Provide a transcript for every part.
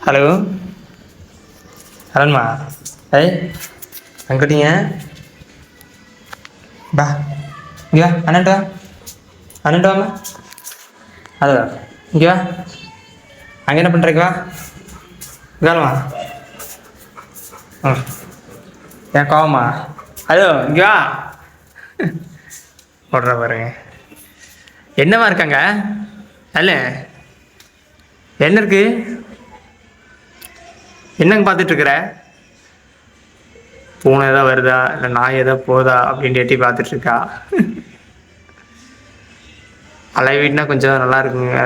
Hello. ஹலோம்மா ஏய் அங்கிட்டீங்க பா. இங்கே வா அண்ணன்ட்டு வா. அண்ணன்ட்டு வாம்மா. அது இங்கே வா. அங்கே என்ன பண்ணுறக்கு வா. ஆ ம். ஏன் கோவமா? ஹலோ இங்கே வா. போடுற பாருங்க. என்னவா இருக்காங்க? அல்ல என்ன இருக்குது என்னங்க பார்த்துட்ருக்குற? பூனை ஏதாவது வருதா? இல்லை நாய் ஏதோ போதா? அப்படின்னு எட்டி பார்த்துட்ருக்கா? அலை பழைய வீடுனா கொஞ்சம் நல்லா இருக்குங்க.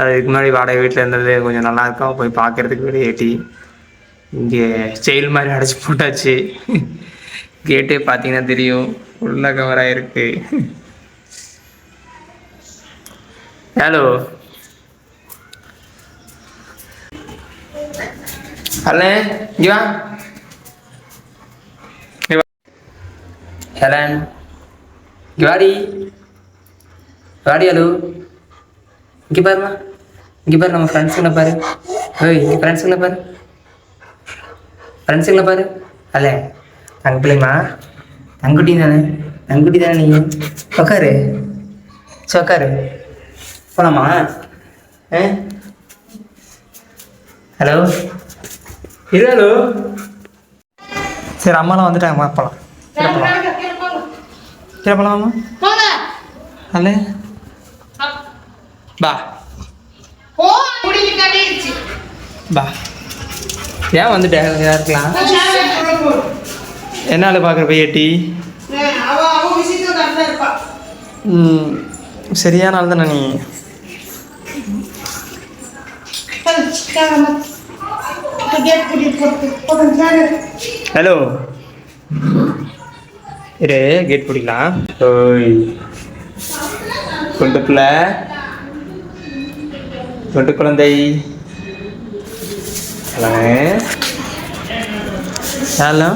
அது இதுக்கு முன்னாடி வாடகை வீட்டில் இருந்தது கொஞ்சம் நல்லா இருக்கும் போய் பார்க்கறதுக்கு வெளியே எட்டி இங்கே செயல் மாதிரி அடைச்சி போட்டாச்சு. கேட்டே பார்த்தீங்கன்னா தெரியும். ஃபுல்லாக கவராக ஆகிருக்கு ஹலோ ஹலோ இங்க வா இங்க வா. ஹெலன் இங்க வாடி வாடி ஹலோ இங்கே பாருமா. இங்கே பாரு நம்ம ஃப்ரெண்ட்ஸுங்களை பாரு. ஓய் இங்கே ஃப்ரெண்ட்ஸுங்களை பாரு. ஃப்ரெண்ட்ஸுங்களை பாரு. அல்ல தங்க பிள்ளைமா தங்குட்டி தானே. தங்குட்டி தானே நீங்கள் உக்காரு. சரி உக்காரு. போகலாமா ஹலோ ஹலோ சரி அம்மாலாம் வந்துட்டாங்கம்மா போகலாம் சரி போகலாம் அல்ல பா. போ ஏன் வந்துட்டேன் இருக்கலாம்? என்ன ஆள் பார்க்குற பையட்டி சரியான ஆள் தானே நீ ஹலோ இரு கேட் பிடிக்கலாம். ஓய். தொண்டு பிள்ளை. தொண்டு குழந்தை. ஹலோ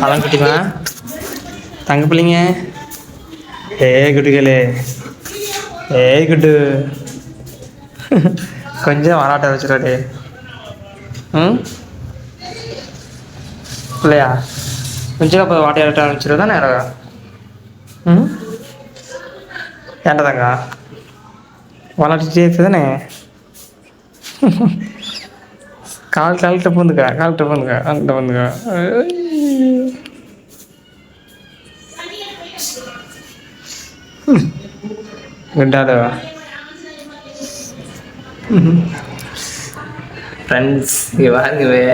ஹலோ குட்டிமா தங்க பிள்ளைங்க. ஏ குட்டிகளே ஏ குட்டு. கொஞ்சம் வராட்ட வச்சுருவாடே ம்? இல்லையா? கொஞ்சம் அப்போ வாட்டையாட்ட ஆரம்பிச்சிரு தானே அழகா ம்? ஏண்டதாங்க? வளர்ச்சிட்டே தானே? கால் கால்கிட்ட போந்துக்கா கால்கிட்ட போந்துக்கா கால்கிட்ட போந்துக்கா. குண்டாதவா ஃப்ரெண்ட்ஸ் இங்கே பாருங்கவே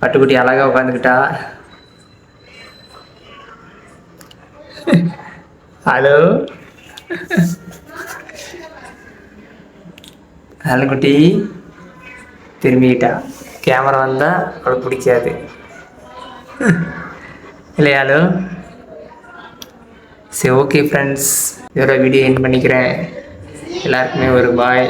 பட்டுக்குட்டி அழகாக உட்காந்துக்கிட்டா ஹலோ ஹலோ குட்டி திரும்பிக்கிட்டா கேமரா வந்தால் அவளுக்கு பிடிக்காது. இல்லையா ஹலோ சரி ஓகே ஃப்ரெண்ட்ஸ் இதோட வீடியோ என் பண்ணிக்கிறேன். எல்லாருக்குமே ஒரு பாய்